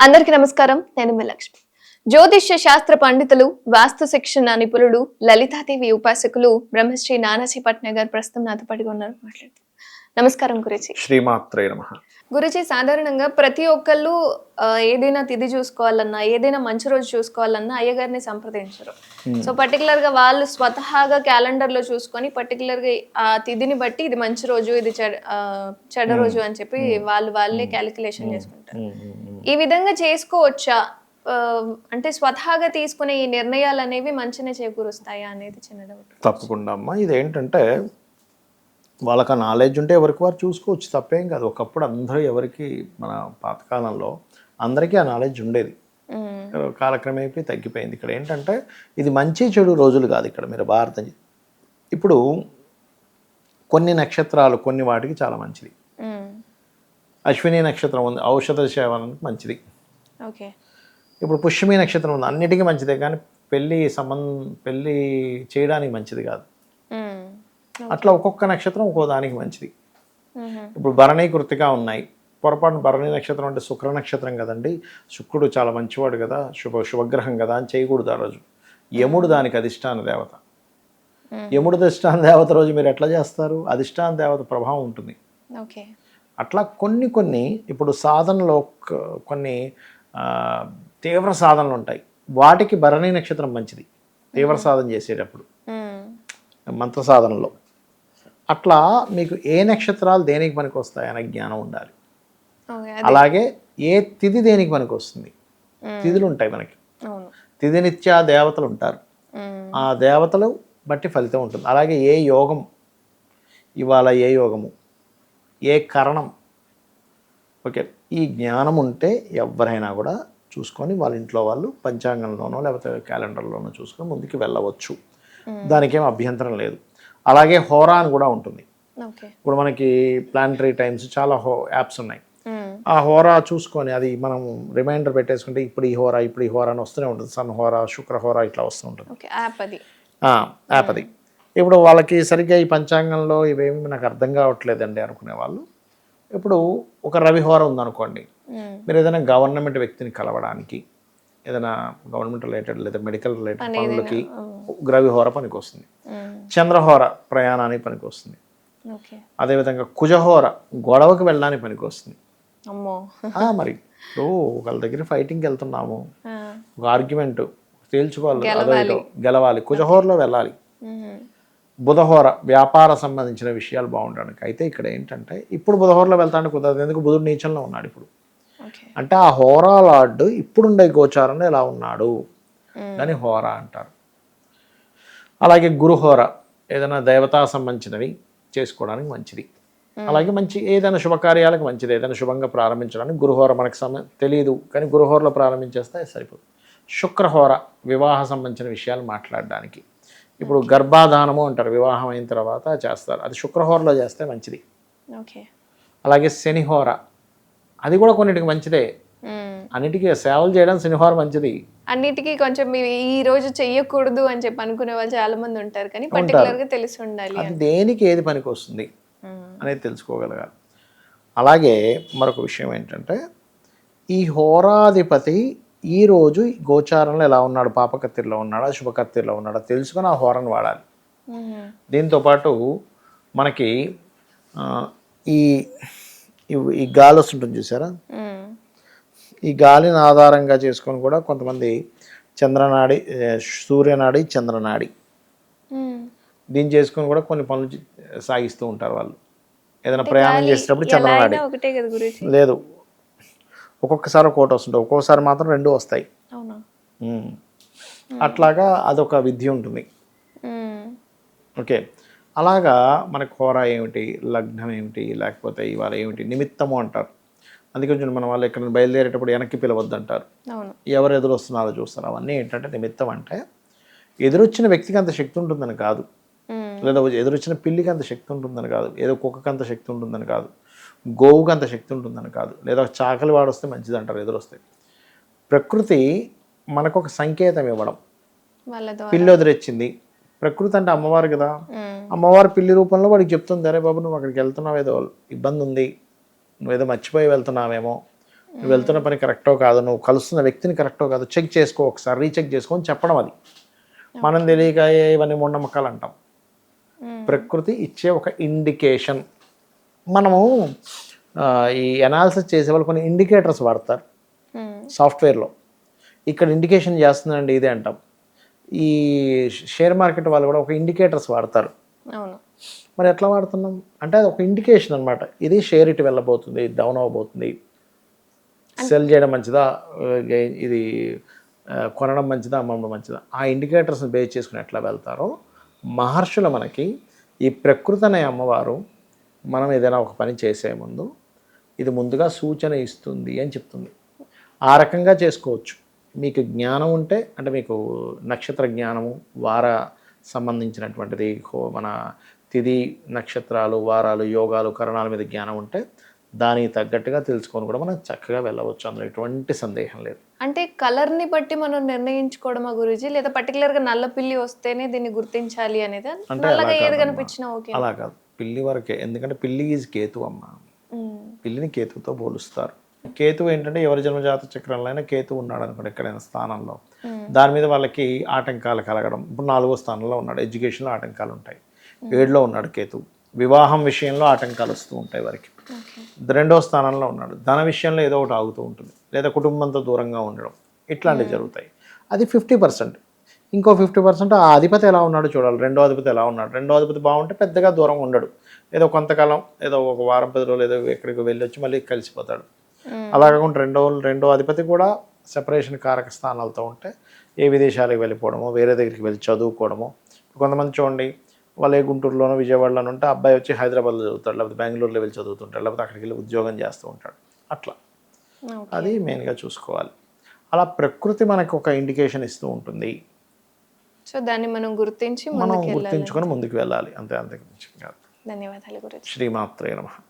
అందరికీ నమస్కారం. నేను మీ లక్ష్మి. జ్యోతిష్య శాస్త్ర పండితులు వాస్తు శిక్షణ నిపుణులు లలితాదేవి ఉపాసకులు బ్రహ్మశ్రీ నానాజీ పట్నాయక్ గారు ప్రస్తుతం నాతో పాటుగా ఉన్నారు. నమస్కారం గురుజీ. శ్రీమాత్రే నమ. గురుజీ సాధారణంగా ప్రతి ఒక్కళ్ళు ఏదైనా తిథి చూసుకోవాలన్నా ఏదైనా మంచి రోజు చూసుకోవాలన్నా అయ్యగారిని సంప్రదించరు. సో పర్టికులర్గా వాళ్ళు స్వతహాగా క్యాలెండర్లో చూసుకొని పర్టికులర్గా ఆ తిథిని బట్టి ఇది మంచి రోజు ఇది చెడ ఆ, చెడ్డ రోజు అని చెప్పి వాళ్ళు వాళ్ళే క్యాలిక్యులేషన్ చేసుకుంటారు. ఈ విధంగా చేసుకోవచ్చా? అంటే స్వతహాగా తీసుకునే ఈ నిర్ణయాలు అనేవి మంచినే చేకూరుస్తాయా అనేది చిన్న డౌట్ తప్పకుండా అమ్మా. ఇదేంటంటే వాళ్ళకి ఆ నాలెడ్జ్ ఉంటే ఎవరికి వారు చూసుకోవచ్చు. తప్పేం కాదు. ఒకప్పుడు అందరూ ఎవరికి మన పాతకాలంలో అందరికీ ఆ నాలెడ్జ్ ఉండేది. కాలక్రమం అయిపోయి తగ్గిపోయింది. ఇక్కడ ఏంటంటే ఇది మంచి చెడు రోజులు కాదు ఇక్కడ మీరు భారతం ఇప్పుడు కొన్ని నక్షత్రాలు కొన్ని వాటికి చాలా మంచిది. అశ్విని నక్షత్రం ఉంది. ఔషధ సేవనానికి మంచిది. ఓకే. ఇప్పుడు పుష్యమి నక్షత్రం ఉంది. అన్నిటికీ మంచిదే కానీ పెళ్ళి సంబంధం పెళ్ళి చేయడానికి మంచిది కాదు. అట్లా ఒక్కొక్క నక్షత్రం ఒక్కో దానికి మంచిది. ఇప్పుడు భరణి కృతిక ఉన్నాయి. పొరపాటున భరణి నక్షత్రం అంటే శుక్ర నక్షత్రం కదండి. శుక్రుడు చాలా మంచివాడు కదా. శుభ శుభగ్రహం కదా అని చేయకూడదు ఆ రోజు. యముడు దానికి అధిష్టాన దేవత. యముడు అధిష్టాన దేవత రోజు మీరు ఎట్లా చేస్తారు? అధిష్టాన దేవత ప్రభావం ఉంటుంది. ఓకే. అట్లా కొన్ని కొన్ని ఇప్పుడు సాధనలో కొన్ని తీవ్ర సాధనలు ఉంటాయి. వాటికి భరణి నక్షత్రం మంచిది. తీవ్ర సాధన చేసేటప్పుడు. మంత్ర సాధనలో. అట్లా మీకు ఏ నక్షత్రాలు దేనికి పనికి వస్తాయి అనే జ్ఞానం ఉండాలి. అలాగే ఏ తిథి దేనికి పనికి వస్తుంది? తిథులు ఉంటాయి మనకి. అవును. తిథి నిత్యా దేవతలు ఉంటారు. ఆ దేవతలు బట్టి ఫలితం ఉంటుంది. అలాగే ఏ యోగం? ఇవాళ ఏ యోగము? ఏ కరణం? ఓకే. ఈ జ్ఞానం ఉంటే ఎవరైనా కూడా చూసుకొని వాళ్ళ ఇంట్లో వాళ్ళు పంచాంగంలోనో లేకపోతే క్యాలెండర్లోనో చూసుకొని ముందుకు వెళ్ళవచ్చు. దానికేం అభ్యంతరం లేదు. అలాగే హోరా అని కూడా ఉంటుంది. ఇప్పుడు మనకి ప్లానిటరీ టైమ్స్ చాలా హో యాప్స్ ఉన్నాయి. ఆ హోరా చూసుకొని అది మనం రిమైండర్ పెట్టేసుకుంటే ఇప్పుడు ఈ హోరా ఇప్పుడు ఈ హోరా అని వస్తూనే ఉంటుంది. సన్ హోరా శుక్ర హోరా ఇట్లా వస్తూ ఉంటుంది. యాప్ అది. ఇప్పుడు వాళ్ళకి సరిగ్గా ఈ పంచాంగంలో ఇవేమి నాకు అర్థం కావట్లేదండి అనుకునే వాళ్ళు. ఇప్పుడు ఒక రవిహోర ఉందనుకోండి. మీరు ఏదైనా గవర్నమెంట్ వ్యక్తిని కలవడానికి ఏదైనా గవర్నమెంట్ రిలేటెడ్ లేదా మెడికల్ రిలేటెడ్ పనులకి రవిహోర పనికి వస్తుంది. చంద్రహోర ప్రయాణానికి పనికి వస్తుంది అదేవిధంగా కుజహోర గొడవకి వెళ్ళడానికి పనికి వస్తుంది మరి. ఇప్పుడు ఒకళ్ళ దగ్గర ఫైటింగ్కి వెళ్తున్నాము. ఒక ఆర్గ్యుమెంట్ తేల్చుకోవాలి అదో గెలవాలి. కుజహోరలో వెళ్ళాలి. బుధహోర వ్యాపార సంబంధించిన విషయాలు బాగుండడానికి. అయితే ఇక్కడ ఏంటంటే ఇప్పుడు బుధహోరలో వెళ్తానికి కుదరదు. ఎందుకు? బుధుడు నీచంలో ఉన్నాడు ఇప్పుడు. అంటే ఆ హోరా లార్డ్ ఇప్పుడుండే గోచారంలో ఎలా ఉన్నాడు. దాన్ని హోరా అంటారు. అలాగే గురుహోర ఏదైనా దేవతా సంబంధించినవి చేసుకోవడానికి మంచిది. అలాగే మంచి ఏదైనా శుభకార్యాలకు మంచిది. ఏదైనా శుభంగా ప్రారంభించడానికి గురుహోర మనకు సమ తెలియదు కానీ గురుహోరలో ప్రారంభించేస్తే సరిపోతుంది శుక్రహోర వివాహ సంబంధించిన విషయాలు మాట్లాడడానికి. ఇప్పుడు గర్భాధానము అంటారు వివాహం అయిన తర్వాత చేస్తారు. అది శుక్రహోరలో చేస్తే మంచిది. ఓకే. అలాగే శనిహోర అది కూడా కొన్నిటికి మంచిదే. అన్నిటికీ సేవలు చేయడం శనిహోర మంచిది. అన్నిటికీ కొంచెం ఈ రోజు చెయ్యకూడదు అని చెప్పి అనుకునే వాళ్ళు చాలా మంది ఉంటారు కానీ పర్టికులర్గా తెలిసి ఉండాలి అది దేనికి ఏది పనికి వస్తుంది. అనేది తెలుసుకోగలగాలి. అలాగే మరొక విషయం ఏంటంటే ఈ హోరాధిపతి ఈ రోజు గోచారంలో ఎలా ఉన్నాడు పాపకత్తిరిలో ఉన్నాడా శుభకత్తిరిలో ఉన్నాడా తెలుసుకొని ఆ హోరను వాడాలి. దీంతోపాటు మనకి ఈ ఈ- గాలి వస్తుంటుంది చూసారా. ఈ గాలిని ఆధారంగా చేసుకొని కూడా కొంతమంది చంద్రనాడి సూర్యనాడి చంద్రనాడి. దీన్ని చేసుకొని కూడా కొన్ని పనులు సాగిస్తూ ఉంటారు వాళ్ళు ఏదైనా ప్రయాణం చేసేటప్పుడు చంద్రనాడి లేదు ఒక్కొక్కసారి ఒకటి వస్తుంటుంది ఒక్కొక్కసారి మాత్రం రెండు వస్తాయి. అట్లాగా అదొక విద్య ఉంటుంది. ఓకే. అలాగా మనకు హోర ఏమిటి లగ్నం ఏమిటి లేకపోతే ఇవాళ ఏమిటి నిమిత్తము అంటారు. అందుకే కొంచెం మన వాళ్ళు ఎక్కడ బయలుదేరేటప్పుడు వెనక్కి పిలవద్దు అంటారు ఎవరు ఎదురు వస్తున్నారో చూస్తారు. అవన్నీ ఏంటంటే నిమిత్తం అంటే ఎదురొచ్చిన వ్యక్తికి అంత శక్తి ఉంటుందని కాదు. లేదా ఎదురొచ్చిన పిల్లికి అంత శక్తి ఉంటుందని కాదు. ఏదో కుక్కకి అంత శక్తి ఉంటుందని కాదు. గోవుకి అంత శక్తి ఉంటుందని కాదు. లేదా చాకలి వాడు వస్తే మంచిది అంటారు ఎదురొస్తే ప్రకృతి మనకు ఒక సంకేతం ఇవ్వడం. పిల్లి ఎదురొచ్చింది ప్రకృతి అంటే అమ్మవారు కదా. మ్మ్. అమ్మవారి పిల్లి రూపంలో వాడికి చెప్తుంది అరే బాబు నువ్వు అక్కడికి వెళ్తున్నావు ఏదో ఇబ్బంది ఉంది. నువ్వేదో మర్చిపోయి వెళ్తున్నావేమో. నువ్వు వెళ్తున్న పని కరెక్టో కాదు నువ్వు కలుస్తున్న వ్యక్తిని కరెక్టో కాదు చెక్ చేసుకో ఒకసారి రీచెక్ చేసుకొని చెప్పడం అది. మనం తెలియక "ఏ, ఇవన్నీ మూఢనమ్మకాలు అంటాం. ప్రకృతి ఇచ్చే ఒక ఇండికేషన్. మనము ఈ అనాలిసిస్ చేసే వాళ్ళు కొన్ని ఇండికేటర్స్ వాడతారు. సాఫ్ట్వేర్లో ఇక్కడ ఇండికేషన్ చేస్తుందండి ఇదే అంటాం. ఈ షేర్ మార్కెట్ వాళ్ళు కూడా ఒక ఇండికేటర్స్ వాడతారు. మరి ఎట్లా వాడుతున్నాం? అంటే అది ఒక ఇండికేషన్ అనమాట ఇది షేర్ ఇటు వెళ్ళబోతుంది డౌన్ అవ్వబోతుంది. సెల్ చేయడం మంచిదా? ఇది కొనడం మంచిదా? అమ్మడం మంచిదా? ఆ ఇండికేటర్స్ని బేస్ చేసుకుని ఎట్లా వెళ్తారో మహర్షులు మనకి ఈ ప్రకృతి అనే అమ్మవారు మనం ఏదైనా ఒక పని చేసే ముందు ఇది ముందుగా సూచన ఇస్తుంది అని చెప్తుంది. ఆ రకంగా చేసుకోవచ్చు. మీకు జ్ఞానం ఉంటే అంటే మీకు నక్షత్ర జ్ఞానము వార సంబంధించినటువంటిది మన తిథి నక్షత్రాలు వారాలు యోగాలు కరణాల మీద జ్ఞానం ఉంటే దానికి తగ్గట్టుగా తెలుసుకొని కూడా మనం చక్కగా వెళ్ళవచ్చు. అందులో ఎటువంటి సందేహం లేదు. అంటే కలర్ని బట్టి మనం నిర్ణయించుకోవడమా గురుజీ? లేదా పర్టికులర్గా నల్ల పిల్లి వస్తేనే దీన్ని గుర్తించాలి అనేది అలా కాదు. పిల్లి వరకే. ఎందుకంటే పిల్లి ఈజ్ కేతు అమ్మ. పిల్లిని కేతువుతో పోలుస్తారు. కేతు ఏంటంటే ఎవరి జన్మజాత చక్రంలో అయినా కేతు ఉన్నాడు అనుకోండి ఎక్కడైనా స్థానంలో. దాని మీద వాళ్ళకి ఆటంకాలు కలగడం. ఇప్పుడు నాలుగో స్థానంలో ఉన్నాడు. ఎడ్యుకేషన్లో ఆటంకాలు ఉంటాయి. ఏడులో ఉన్నాడు కేతు. వివాహం విషయంలో ఆటంకాలు వస్తూ ఉంటాయి వారికి. రెండో స్థానంలో ఉన్నాడు. ధన విషయంలో ఏదో ఒకటి ఆగుతూ ఉంటుంది. లేదా కుటుంబంతో దూరంగా ఉండడం. ఇట్లాంటివి జరుగుతాయి. అది ఫిఫ్టీ పర్సెంట్. ఇంకో ఫిఫ్టీ పర్సెంట్ ఆ అధిపతి ఎలా ఉన్నాడో చూడాలి. రెండో అధిపతి ఎలా ఉన్నాడు? రెండో అధిపతి బాగుంటే పెద్దగా దూరం ఉండడు. ఏదో కొంతకాలం ఏదో ఒక వారం పది రోజులు ఏదో ఎక్కడికి వెళ్ళి వచ్చి మళ్ళీ కలిసిపోతాడు. అలా కాకుండా రెండో రెండో అధిపతి కూడా సెపరేషన్ కారక స్థానాలతో ఉంటే ఏ విదేశాలకు వెళ్ళిపోవడమో వేరే దగ్గరికి వెళ్ళి చదువుకోవడమో. కొంతమంది చూడండి వాళ్ళే గుంటూరులోనో విజయవాడలోనో ఉంటే అబ్బాయి వచ్చి హైదరాబాద్లో చదువుతాడు లేకపోతే బెంగళూరులో వెళ్ళి చదువుతుంటాడు లేకపోతే అక్కడికి వెళ్ళి ఉద్యోగం చేస్తూ ఉంటాడు. అట్లా. అది మెయిన్గా చూసుకోవాలి. అలా ప్రకృతి మనకు ఒక ఇండికేషన్ ఇస్తూ ఉంటుంది. సో దాన్ని మనం గుర్తించి మనం ముందుకు వెళ్ళాలి గుర్తించుకొని ముందుకు వెళ్ళాలి. అంతే అంతే మించి కాదు. ధన్యవాదాలు గురుజీ. శ్రీమాత్రే నమః.